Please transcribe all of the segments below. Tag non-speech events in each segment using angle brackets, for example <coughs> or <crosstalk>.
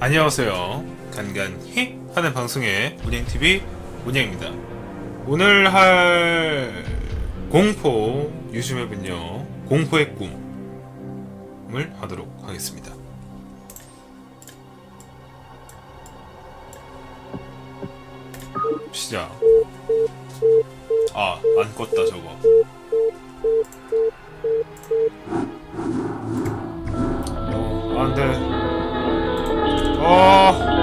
안녕하세요. 간간히 하는 방송의 운영TV 운영입니다. 오늘 할 공포 유즈맵은요, 공포의 꿈을 하도록 하겠습니다. 시작. 아, 안 껐다, 저거. 어, 안 돼. 어.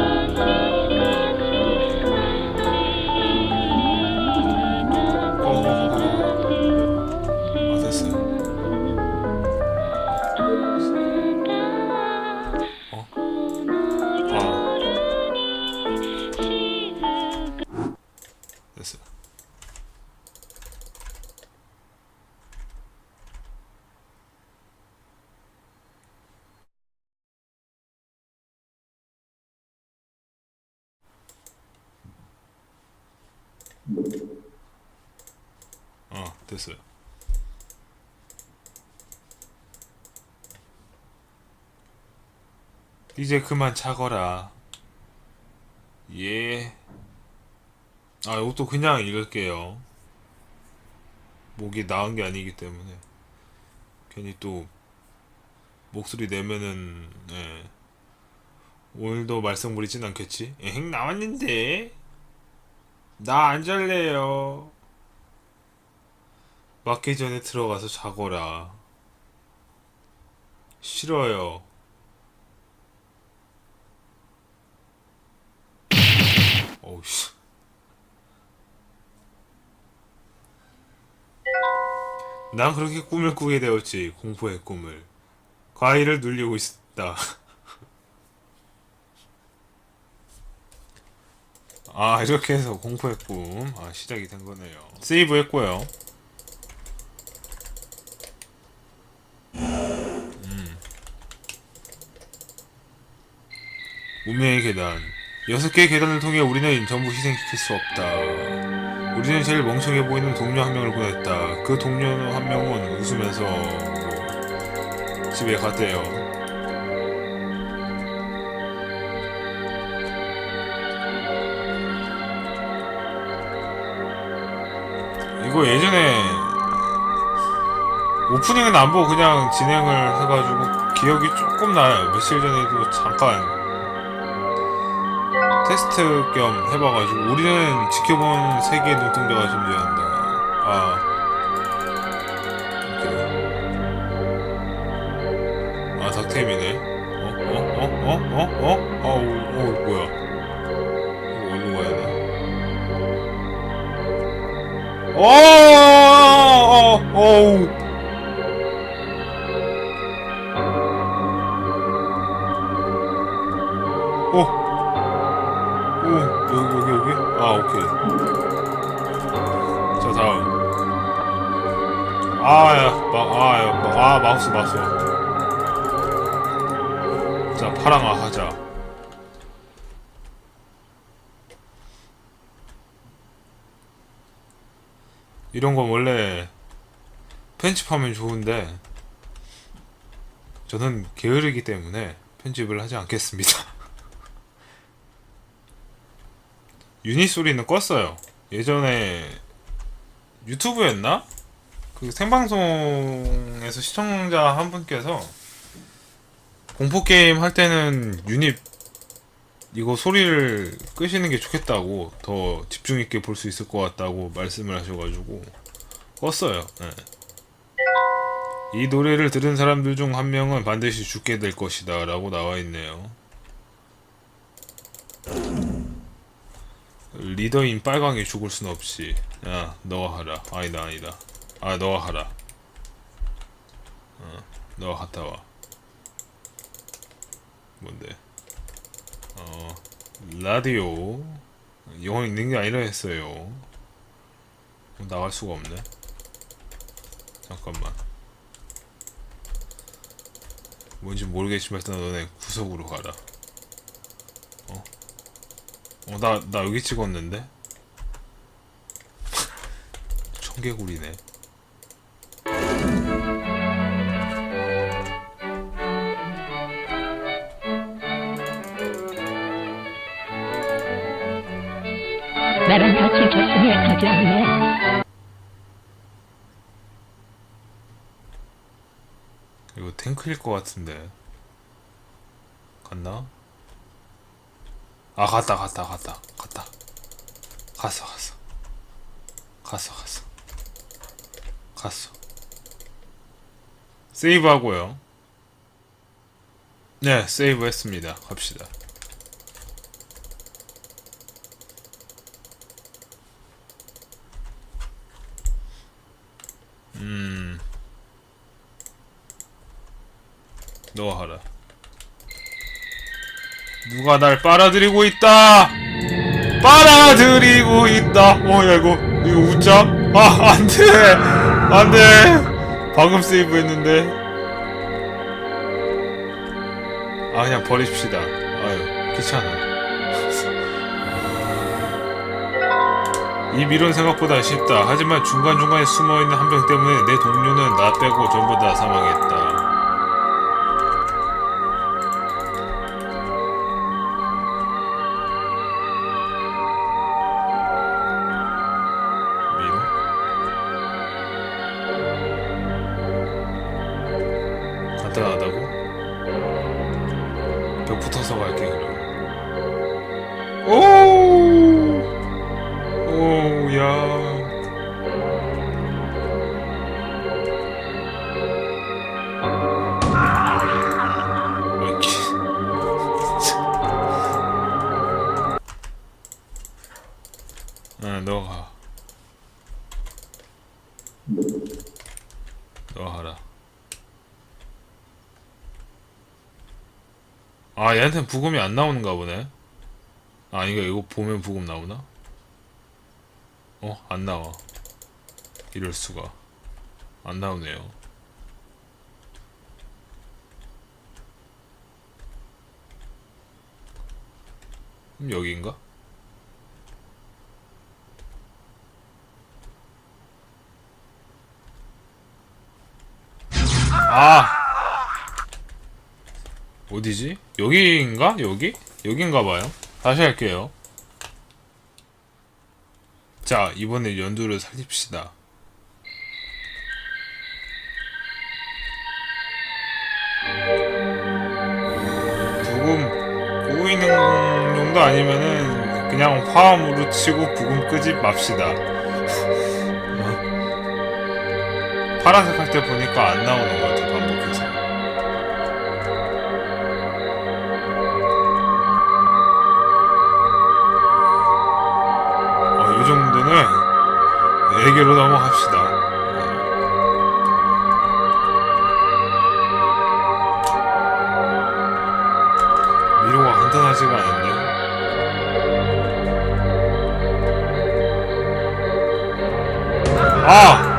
이제 그만 자거라. 예. 아, 이것도 그냥 읽을게요. 목이 나은 게 아니기 때문에. 괜히 또, 목소리 내면은, 예. 오늘도 말썽 부리진 않겠지? 에행, 나왔는데? 나 안 잘래요. 맞기 전에 들어가서 자거라. 싫어요. 어우씨. 난 그렇게 꿈을 꾸게 되었지, 공포의 꿈을. 과일을 눌리고 있다. <laughs> 아, 이렇게 해서 공포의 꿈, 아, 시작이 된 거네요. 세이브 했고요. 운명의 계단. 여섯 개의 계단을 통해 우리는 전부 희생시킬 수 없다. 우리는 제일 멍청해 보이는 동료 한 명을 보냈다. 그 동료 한 명은 웃으면서 뭐 집에 갔대요. 이거 예전에 오프닝은 안 보고 그냥 진행을 해가지고 기억이 조금 나요. 며칠 전에도 잠깐 테스트 겸 해봐가지고 우리는 지켜본 세계의 눈동자가 존재한다. 아. 오케이. 아, 닥템이네. 어 어 어 어 어어어어 어, 어, 어, 어, 어, 어? 어 어디로 가야 돼? 어, 어, 어, 어, 어. 어 아, 야, 마, 아, 야, 마, 아, 마우스, 마우스. 자, 파랑아, 하자. 이런 건 원래 편집하면 좋은데, 저는 게으르기 때문에 편집을 하지 않겠습니다. <laughs> 유닛 소리는 껐어요. 예전에 유튜브였나? 그 생방송에서 시청자 한 분께서 공포 게임 할 때는 유닛 이거 소리를 끄시는 게 좋겠다고 더 집중 있게 볼 수 있을 것 같다고 말씀을 하셔가지고 껐어요. 예. 이 노래를 들은 사람들 중 한 명은 반드시 죽게 될 것이다 라고 나와 있네요. 리더인 빨강이 죽을 순 없지. 야, 너가 하라. 아니다, 아니다. 아, 너가 하라. 어, 너가 갔다 와. 뭔데? 어, 라디오. 영어 읽는 게 아니라 했어요. 어, 나갈 수가 없네. 잠깐만. 뭔지 모르겠지만 일단 너네 구석으로 가라. 어, 나, 나 여기 찍었는데? <laughs> 청개구리네. 나랑 같이 가지 않네. 이거 탱크일 것 같은데. 갔나? 아, 갔다, 갔다, 갔다, 갔다. 갔어, 갔어. 갔어, 갔어. 갔어. 세이브 하고요. 네, 세이브 했습니다. 갑시다. 음. 너 하라. 누가 날 빨아들이고 있다! 빨아들이고 있다! 어, 야, 이거, 이거 웃자? 아, 안 돼! 안 돼! 방금 세이브 했는데. 아, 그냥 버립시다. 아유, 귀찮아. 이 미론 생각보다 쉽다. 하지만 중간중간에 숨어있는 한명 때문에 내 동료는 나 빼고 전부 다 사망했다. 얘한테는 부금이 안 나오는가 보네. 아, 이거, 이거 보면 부금 나오나? 어? 안 나와. 이럴 수가. 안 나오네요. 그럼 여기인가? 아! 어디지? 여기인가? 여기? 여긴가 봐요. 다시 할게요. 자, 이번에 연두를 살립시다. 부금 꼬이는 정도 아니면은 그냥 화음으로 치고 부금 끄지 맙시다. <laughs> 어? 파란색 할 때 보니까 안 나오는 것 같아, 애교로 넘어갑시다. 미로가 간단하지가 않은데. 아!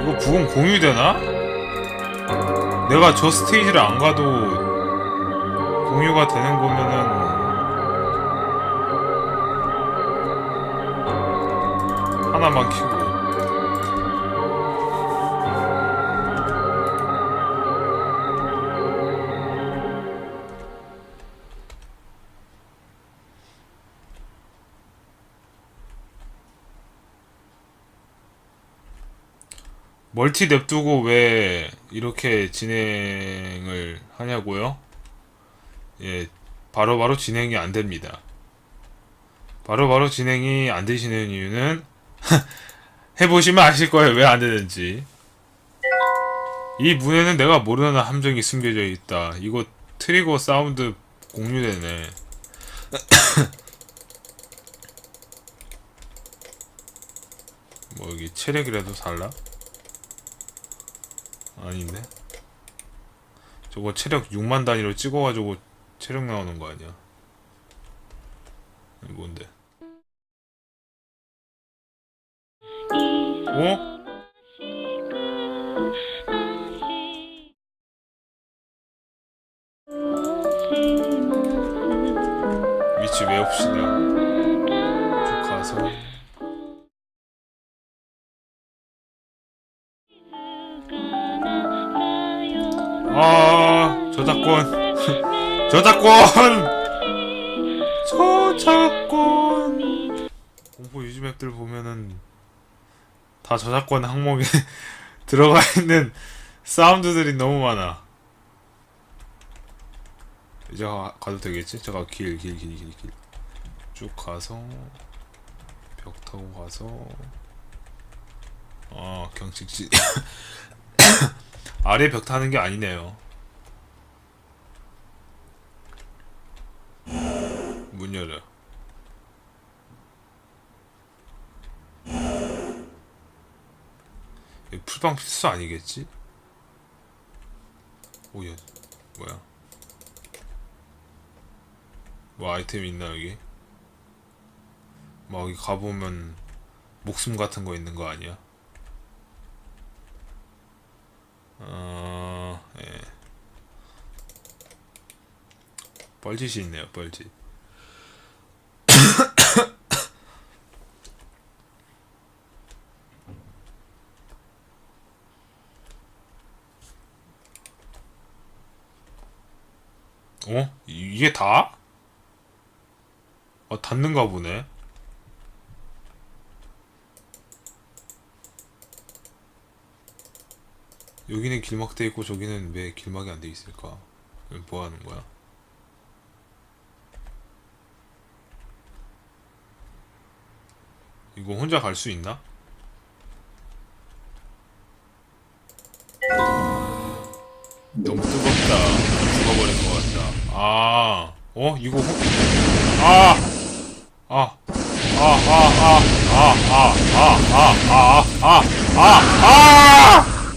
이거 부금 공유되나? 내가 저 스테이지를 안 가도 공유가 되는 거면은 하나만 키고 멀티 냅두고 왜 이렇게 진행을 하냐고요? 예, 바로바로 진행이 안 됩니다. 바로 바로 진행이 안 되시는 이유는 <laughs> 해보시면 아실 거예요. 왜 안 되는지. 이 문에는 내가 모르는 함정이 숨겨져 있다. 이거 트리거 사운드 공유되네. <coughs> 뭐 여기 체력이라도 살라? 아닌데? 저거 체력 6만 단위로 찍어가지고 체력 나오는 거 아니야? 뭔데? 어? 다 저작권 항목에 <laughs> 들어가 있는 사운드들이 너무 많아. 이제 가, 가도 되겠지? 제가 길 길 길 길 길 쭉 가서 벽 타고 가서 어 경직지 <coughs> 아래 벽 타는 게 아니네요. 문 열어. 이거 풀방 필수 아니겠지? 오야 뭐야? 뭐 아이템 있나 여기? 막 여기 가보면 목숨 같은 거 있는 거 아니야? 어, 예. 뻘짓이 있네요, 뻘짓. 어? 이- 이게 다? 아, 닿는가 보네. 여기는 길막 돼 있고 저기는 왜 길막이 안 돼 있을까? 뭐 하는 거야? 이거 혼자 갈 수 있나? 너무 뜨겁다. 아, 어? 이거 호... 아! 아! 아, 아, 아, 아, 아, 아, 아, 아, 아, 아, 아!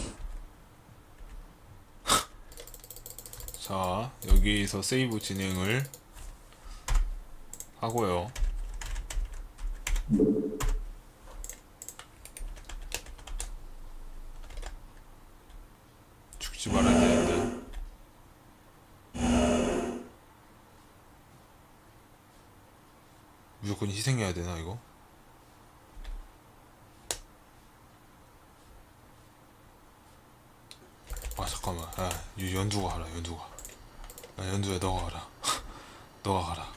자, 여기서 세이브 진행을 하고요. 죽지 말아야 되는데. 무조건 희생해야 되나 이거? 아 잠깐만. 아 유- 연두가 가라 연두가. 아 연두야 너가 가라. <laughs> 너가 가라.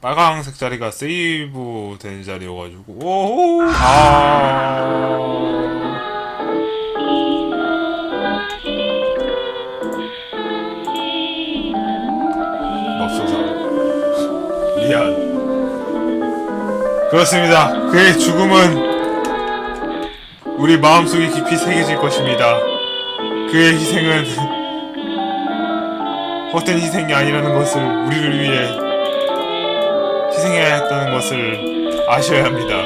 빨강색 자리가 세이브 되는 자리여가지고. 오아 미안. 그렇습니다. 그의 죽음은 우리 마음속에 깊이 새겨질 것입니다. 그의 희생은 <laughs> 헛된 희생이 아니라는 것을 우리를 위해 희생해야 했다는 것을 아셔야 합니다.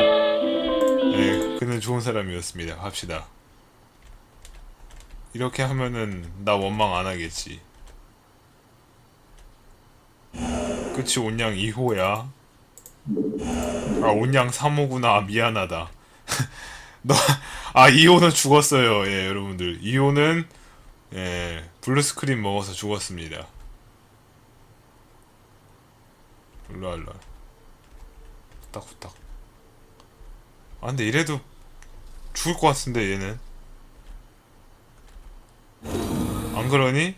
네, 그는 좋은 사람이었습니다. 합시다. 이렇게 하면은 나 원망 안 하겠지 끝이 온양 2호야. 아, 온양 3호구나. 미안하다. <laughs> 너, 아, 2호는 죽었어요. 예, 여러분들. 2호는, 예, 블루스크린 먹어서 죽었습니다. 일로와, 일로와. 후딱 후딱. 아, 근데 이래도 죽을 것 같은데, 얘는. 안 그러니?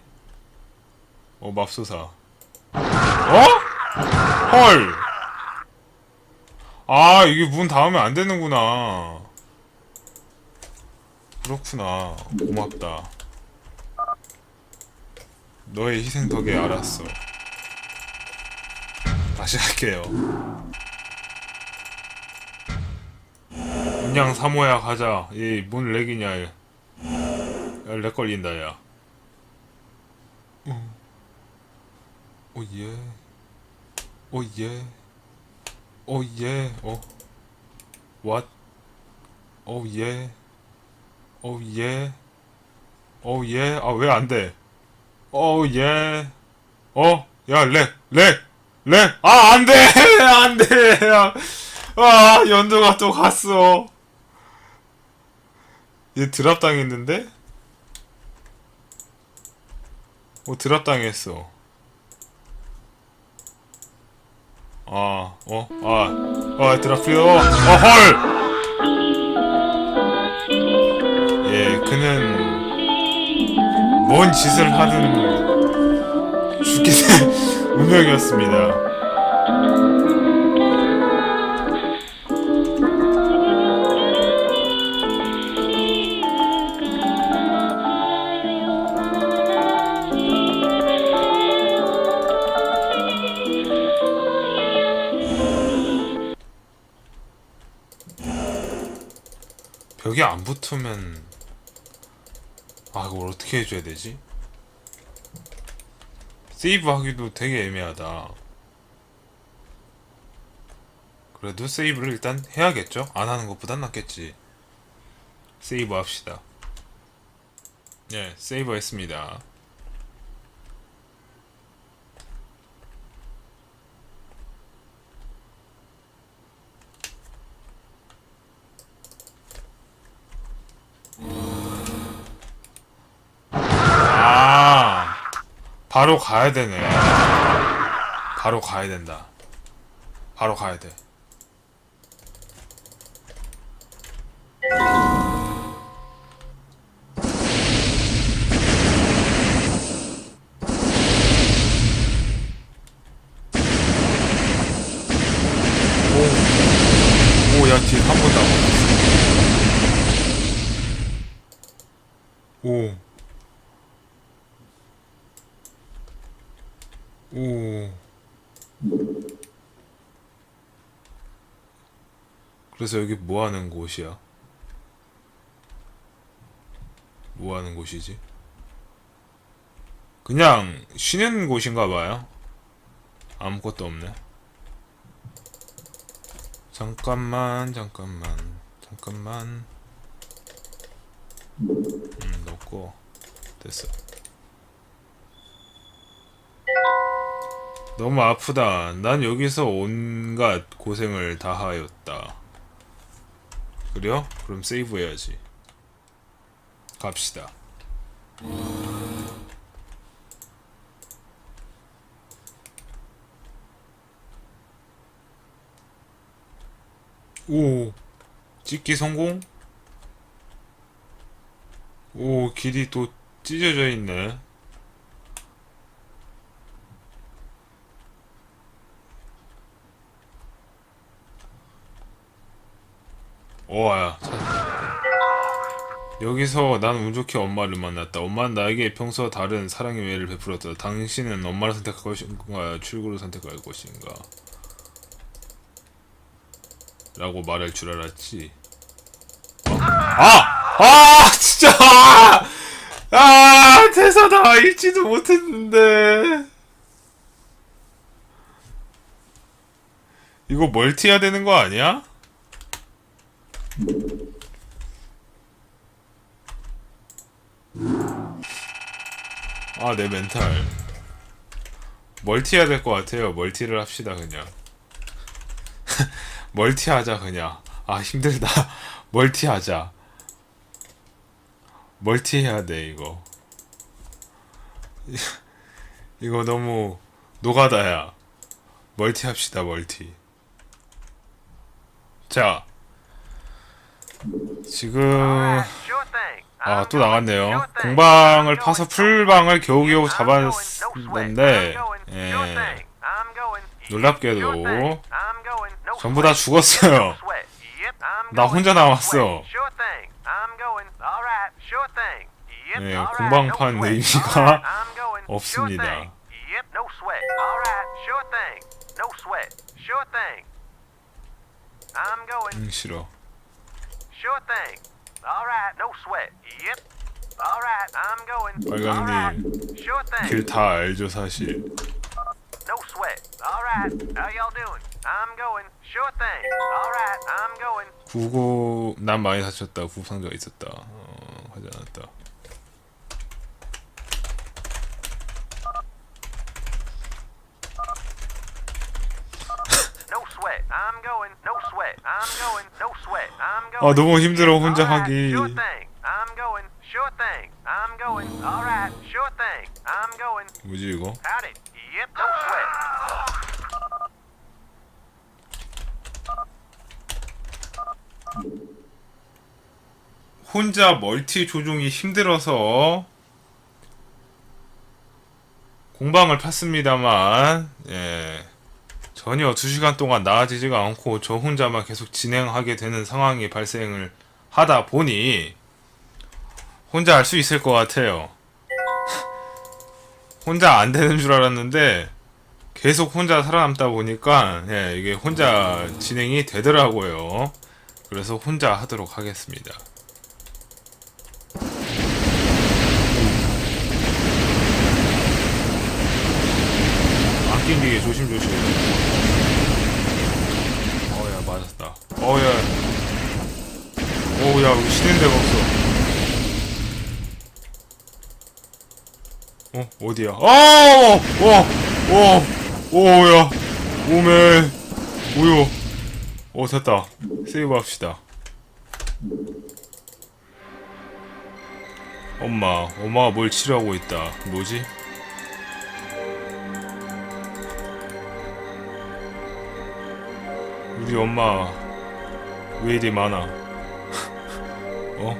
어, 맙소사. 어? 헐. 아, 이게 문 닿으면 안 되는구나. 그렇구나. 고맙다. 너의 희생 덕에 알았어. 다시 할게요. 문양 3호야 가자. 얘문 렉이냐. 야, 렉 걸린다 야. 어. 오 예. 오 예. 오 예. 어. What? 오 예. 오 예. 오 예. 아 왜 안 돼? 오 예. 어? 야, 렉. 렉. 렉. 아, 안 돼. <laughs> 안 돼. 아, 연두가 또 갔어. 얘 드랍 당했는데? 어 드랍 당했어. 아, 어, 아, 아 드랍 프리어, 어 헐. 예, 그는 뭔 짓을 하든 죽게 될 <laughs> 운명이었습니다. 벽에 안 붙으면 아 이걸 어떻게 해줘야 되지? 세이브 하기도 되게 애매하다. 그래도 세이브를 일단 해야겠죠? 안 하는 것보단 낫겠지. 세이브 합시다. 네, 세이브 했습니다. 아, 바로 가야 되네. 바로 가야 된다. 바로 가야 돼. 그래서 여기 뭐 하는 곳이야? 뭐 하는 곳이지? 그냥 쉬는 곳인가 봐요. 아무것도 없네. 잠깐만, 잠깐만, 잠깐만. 음, 넣고 됐어. 너무 아프다. 난 여기서 온갖 고생을 다 하였다. 그래요? 그럼 세이브 해야지. 갑시다. 오, 찍기 성공? 오, 길이 또 찢어져 있네. 오야 여기서 난 운 좋게 엄마를 만났다. 엄마는 나에게 평소와 다른 사랑의 외를 베풀었다. 당신은 엄마를 선택할 것인가, 출구를 선택할 것인가? 라고 말할 줄 알았지. 어? 아! 아! 진짜! 아! 대사다! 읽지도 못했는데. 이거 멀티해야 되는 거 아니야? 아, 내 멘탈. 멀티 해야 될 것 같아요. 멀티를 합시다, 그냥. <laughs> 멀티 하자, 그냥. 아, 힘들다. <laughs> 멀티 하자. 멀티 해야 돼, 이거. <laughs> 이거 너무 노가다야. 멀티 합시다, 멀티. 자. 지금 아, 또 나갔네요. 공방을 파서 풀방을 겨우겨우 잡았는데, 예, 놀랍게도 전부 다 죽었어요. 나 혼자 남았어. 예, 공방판 의미가 없습니다. 음, 싫어. Sure thing. All right, no sweat. Yep. All right, I'm going. All right. 빨강님, Sure thing. 길 다 알죠, 사실. No sweat. All right. How y'all doing? I'm going. Sure thing. All right, I'm going. 구고, 난 많이 다쳤다. 구상자가 있었다. 어, 하지 않았다. No sweat. I'm going. No sweat. I'm going. No sweat. I'm going. 아, 너무 힘들어, 혼자 하기. Sure thing. going. All right, sure thing. I'm going. 뭐지 이거? 혼자 멀티 조종이 힘들어서 공방을 팠습니다만 예, 전혀 2시간 동안 나아지지가 않고 저 혼자만 계속 진행하게 되는 상황이 발생을 하다 보니 혼자 할 수 있을 것 같아요. <laughs> 혼자 안 되는 줄 알았는데 계속 혼자 살아남다 보니까 예, 이게 혼자 진행이 되더라고요. 그래서 혼자 하도록 하겠습니다. 안 낑기게 조심조심. 어야. 오야 여기 쉬는 데가 없어. 어 어디야? 어! 어! 어! 오야 오메 우유. 오 됐다. 세이브 합시다. 엄마, 엄마가 뭘 치료하고 있다. 뭐지? 우리 엄마 왜 이리 많아? <laughs> 어?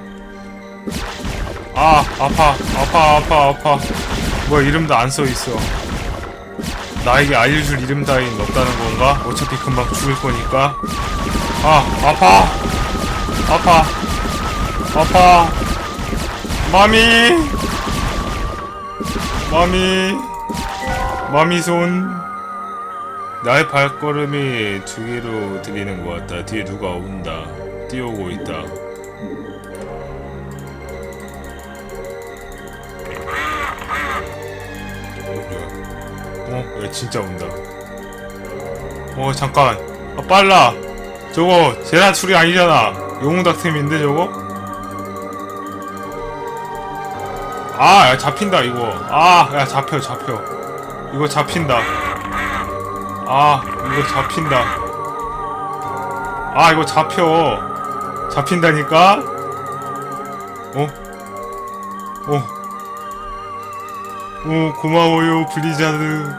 아 아파 아파 아파 아파 뭐 이름도 안 써 있어. 나에게 알려줄 이름 따윈 없다는 건가? 어차피 금방 죽을 거니까. 아 아파 아파 아파 마미 마미 마미 손 나의 발걸음이 두 개로 들리는 것 같다. 뒤에 누가 온다. 뛰어오고 있다. 어, 뭐야? 어? 얘 진짜 온다. 어, 잠깐. 아, 빨라. 저거, 제나출이 아니잖아. 영웅닥템인데, 저거? 아, 야, 잡힌다, 이거. 아, 야, 잡혀, 잡혀. 이거 잡힌다. 아 이거 잡힌다. 아 이거 잡혀. 잡힌다니까? 어? 어? 오 고마워요 블리자드.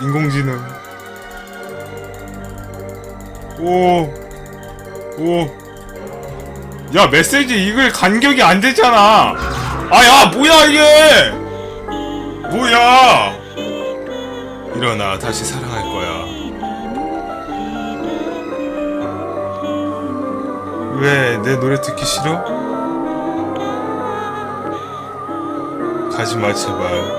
인공지능. 오오야 메시지 이글 간격이 안 되잖아. 아 야 뭐야 이게? 뭐야 일어나 다시 사랑할 거야. 왜 내 노래 듣기 싫어? 가지마 제발.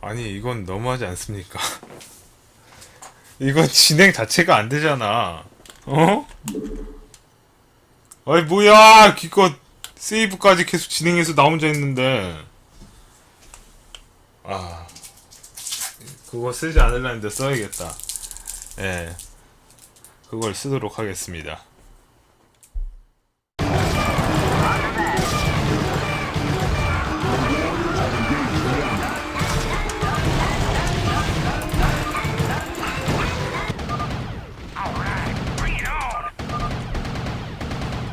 아니 이건 너무하지 않습니까? <laughs> 이건 진행 자체가 안 되잖아. 어? 아이 뭐야! 기껏 세이브까지 계속 진행해서 나 혼자 했는데. 아 그거 쓰지 않으려는데 써야겠다. 예. 그걸 쓰도록 하겠습니다